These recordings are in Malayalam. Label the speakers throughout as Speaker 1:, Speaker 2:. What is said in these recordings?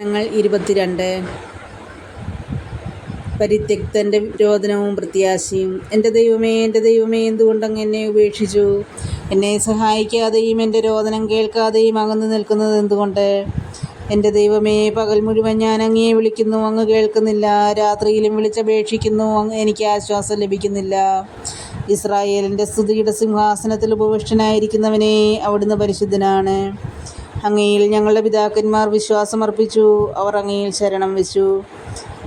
Speaker 1: ഞങ്ങൾ ഇരുപത്തിരണ്ട്. പരിത്യക്തന്റെ രോദനവും പ്രത്യാശയും. എന്റെ ദൈവമേ എന്റെ ദൈവമേ എന്തുകൊണ്ടങ്ങ് എന്നെ ഉപേക്ഷിച്ചു? എന്നെ സഹായിക്കാതെയും എന്റെ രോദനം കേൾക്കാതെയും അകന്നു നിൽക്കുന്നത് എന്തുകൊണ്ട്? എന്റെ ദൈവമേ പകൽ മുഴുവൻ ഞാൻ അങ്ങേ വിളിക്കുന്നു അങ്ങ് കേൾക്കുന്നില്ല. രാത്രിയിലും വിളിച്ചപേക്ഷിക്കുന്നു അങ്ങ് എനിക്ക് ആശ്വാസം ലഭിക്കുന്നില്ല. ഇസ്രായേലിന്റെ സ്തുതിയുടെ സിംഹാസനത്തിൽ ഉപവിഷ്ടനായിരിക്കുന്നവനെ അവിടുന്ന് പരിശുദ്ധനാണ്. അങ്ങയിൽ ഞങ്ങളുടെ പിതാക്കന്മാർ വിശ്വാസമർപ്പിച്ചു. അവർ അങ്ങയിൽ ശരണം വെച്ചു.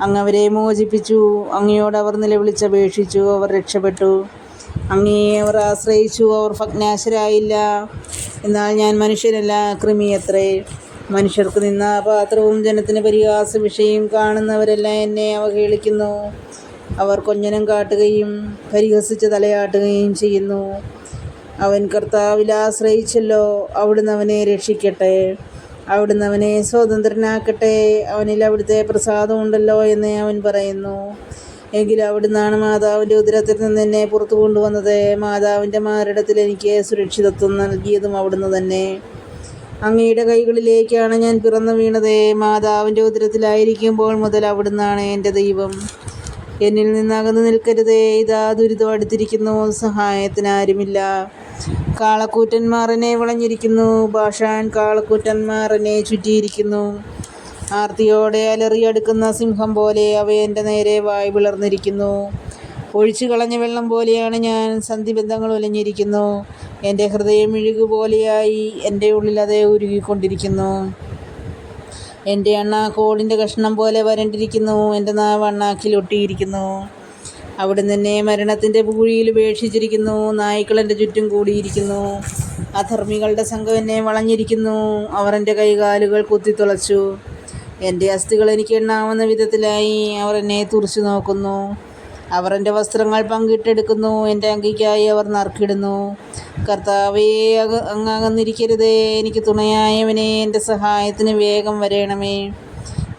Speaker 1: അങ്ങ് അവരെ മോചിപ്പിച്ചു. അങ്ങയോട് അവർ നിലവിളിച്ചപേക്ഷിച്ചു. അവർ രക്ഷപ്പെട്ടു. അങ്ങയെ അവർ ആശ്രയിച്ചു. അവർ ഭഗ്നാശരായില്ല. എന്നാൽ ഞാൻ മനുഷ്യരല്ല കൃമിയത്രേ. മനുഷ്യർക്ക് നിന്ന പാത്രവും ജനത്തിന് പരിഹാസ വിഷയം കാണുന്നവരെല്ലാം എന്നെ അവഹേളിക്കുന്നു. അവർ കൊഞ്ഞനം കാട്ടുകയും പരിഹസിച്ച് തലയാട്ടുകയും ചെയ്യുന്നു. അവൻ കർത്താവിൽ ആശ്രയിച്ചല്ലോ. അവിടുന്ന് അവനെ രക്ഷിക്കട്ടെ. അവിടുന്ന് അവനെ സ്വതന്ത്രനാക്കട്ടെ. അവനിൽ അവിടുത്തെ പ്രസാദമുണ്ടല്ലോ എന്ന് അവൻ പറയുന്നു. എങ്കിലും അവിടുന്നാണ് മാതാവിന്റെ ഉദരത്തിൽ നിന്ന് എന്നെ പുറത്തു കൊണ്ടുവന്നത്. മാതാവിന്റെ മാരിടത്തിൽ എനിക്ക് സുരക്ഷിതത്വം നൽകിയതും അവിടുന്ന് തന്നെ. അങ്ങയുടെ കൈകളിലേക്കാണ് ഞാൻ പിറന്നു വീണത്. മാതാവിന്റെ ഉദരത്തിലായിരിക്കുമ്പോൾ മുതൽ അവിടുന്നാണ് എന്റെ ദൈവം. എന്നിൽ നിന്ന് അകന്നു നിൽക്കരുതേ. ഇതാ ദുരിതം അടുത്തിരിക്കുന്നു. സഹായത്തിന് ആരുമില്ല. കാളക്കൂറ്റന്മാർ വളഞ്ഞിരിക്കുന്നു. ഭാഷാൻ കാളക്കൂറ്റന്മാറിനെ ചുറ്റിയിരിക്കുന്നു. ആർത്തിയോടെ അലറിയടുക്കുന്ന സിംഹം പോലെ അവ എന്റെ നേരെ വായ് വിളർന്നിരിക്കുന്നു ഒഴിച്ചു കളഞ്ഞ വെള്ളം പോലെയാണ് ഞാൻ സന്ധിബന്ധങ്ങൾ ഒലഞ്ഞിരിക്കുന്നു. എന്റെ ഹൃദയം ഇഴുകുപോലെയായി എന്റെ ഉള്ളിൽ അത് ഉരുകിക്കൊണ്ടിരിക്കുന്നു. എന്റെ അണ്ണ കോടിന്റെ കഷ്ണം പോലെ വരണ്ടിരിക്കുന്നു. എന്റെ നാവ് അണ്ണാക്കിൽ ഒട്ടിയിരിക്കുന്നു. അവിടുന്ന് എന്നെ മരണത്തിന്റെ പൂഴിയിൽ ഉപേക്ഷിച്ചിരിക്കുന്നു. നായ്ക്കൾ എന്റെ ചുറ്റും കൂടിയിരിക്കുന്നു. അധർമ്മികളുടെ സംഘം എന്നെ വളഞ്ഞിരിക്കുന്നു. അവർ എന്റെ കൈകാലുകൾ കുത്തിത്തുളച്ചു. എന്റെ അസ്ഥികൾ എനിക്ക് എണ്ണാവുന്ന വിധത്തിലായി. അവർ എന്നെ തുറച്ചു നോക്കുന്നു. അവർ എന്റെ വസ്ത്രങ്ങൾ പങ്കിട്ടെടുക്കുന്നു. എന്റെ അങ്കിക്കായി അവർ നറുക്കിടുന്നു. കർത്താവേ അങ്ങാകന്നിരിക്കരുതേ അങ്ങ് എനിക്ക് തുണയായവനെ എന്റെ സഹായത്തിന് വേഗം വരേണമേ.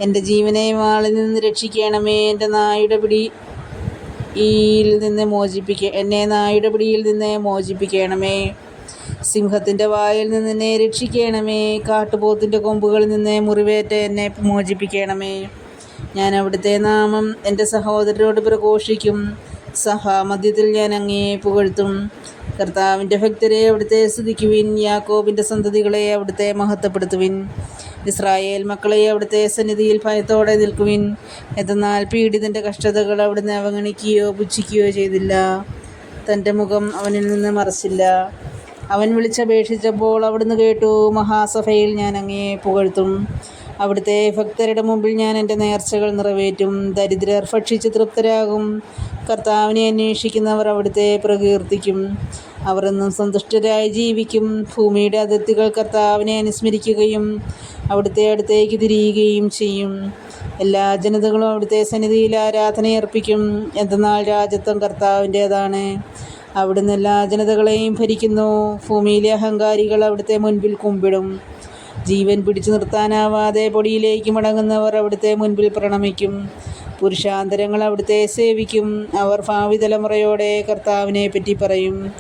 Speaker 1: എന്റെ ജീവനെ വാളിൽ നിന്ന് രക്ഷിക്കണമേ. എന്റെ നായുടെ പിടി യിൽ നിന്ന് മോചിപ്പിക്ക എന്നെ നായുടെ പിടിയിൽ നിന്ന് മോചിപ്പിക്കണമേ. സിംഹത്തിന്റെ വായിൽ നിന്ന് എന്നെ രക്ഷിക്കണമേ. കാട്ടുപോത്തിന്റെ കൊമ്പുകളിൽ നിന്ന് മുറിവേറ്റ എന്നെ മോചിപ്പിക്കണമേ. ഞാൻ അവിടുത്തെ നാമം എന്റെ സഹോദരരോട് പ്രഘോഷിക്കും. സഹാമധ്യത്തിൽ ഞാൻ അങ്ങേ പുകഴ്ത്തും. കർത്താവിന്റെ ഭക്തരെ അവിടുത്തെ സ്തുതിക്കുവിൻ. യാക്കോബിന്റെ സന്തതികളെ അവിടുത്തെ മഹത്വപ്പെടുത്തുവിൻ. ഇസ്രായേൽ മക്കളെ അവിടുത്തെ സന്നിധിയിൽ ഭയത്തോടെ നിൽക്കുവിൻ. എന്നാൽ പീഡിതന്റെ കഷ്ടതകൾ അവിടുന്ന് അവഗണിക്കുകയോ പുച്ഛിക്കുകയോ ചെയ്തില്ല. തന്റെ മുഖം അവനിൽ നിന്ന് മറച്ചില്ല. അവൻ വിളിച്ചപേക്ഷിച്ചപ്പോൾ അവിടുന്ന് കേട്ടു മഹാസഭയിൽ ഞാൻ അങ്ങേ പുകഴ്ത്തും. അവിടുത്തെ ഭക്തരുടെ മുമ്പിൽ ഞാൻ എന്റെ നേർച്ചകൾ നിറവേറ്റും ദരിദ്രർ ഭക്ഷിച്ച് തൃപ്തരാകും. കർത്താവിനെ അന്വേഷിക്കുന്നവർ അവിടുത്തെ പ്രകീർത്തിക്കും. അവർ എന്നും സന്തുഷ്ടരായി ജീവിക്കും. ഭൂമിയുടെ അതിർത്തികൾ കർത്താവിനെ അനുസ്മരിക്കുകയും അവിടുത്തെ അടുത്തേക്ക് തിരിയുകയും ചെയ്യും. എല്ലാ ജനതകളും അവിടുത്തെ സന്നിധിയിൽ ആരാധനയർപ്പിക്കും എന്തെന്നാൽ രാജ്യത്വം കർത്താവിന്റേതാണ്. അവിടുന്ന് എല്ലാ ജനതകളെയും ഭരിക്കുന്നു. ഭൂമിയിലെ അഹങ്കാരികൾ അവിടുത്തെ മുൻപിൽ കുമ്പിടും. ജീവൻ പിടിച്ചു നിർത്താനാവാതെ പൊടിയിലേക്ക് മടങ്ങുന്നവർ അവിടുത്തെ മുൻപിൽ പ്രണമിക്കും. പുരുഷാന്തരങ്ങൾ അവിടുത്തെ സേവിക്കും. അവർ ഭാവി തലമുറയോടെ കർത്താവിനെ പറ്റി പറയും.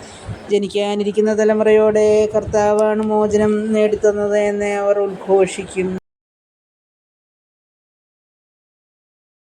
Speaker 1: ജനിക്കാനിരിക്കുന്ന തലമുറയോടെ കർത്താവാണ് മോചനം നേടിത്തന്നത് എന്ന് അവർ ഉദ്ഘോഷിക്കും.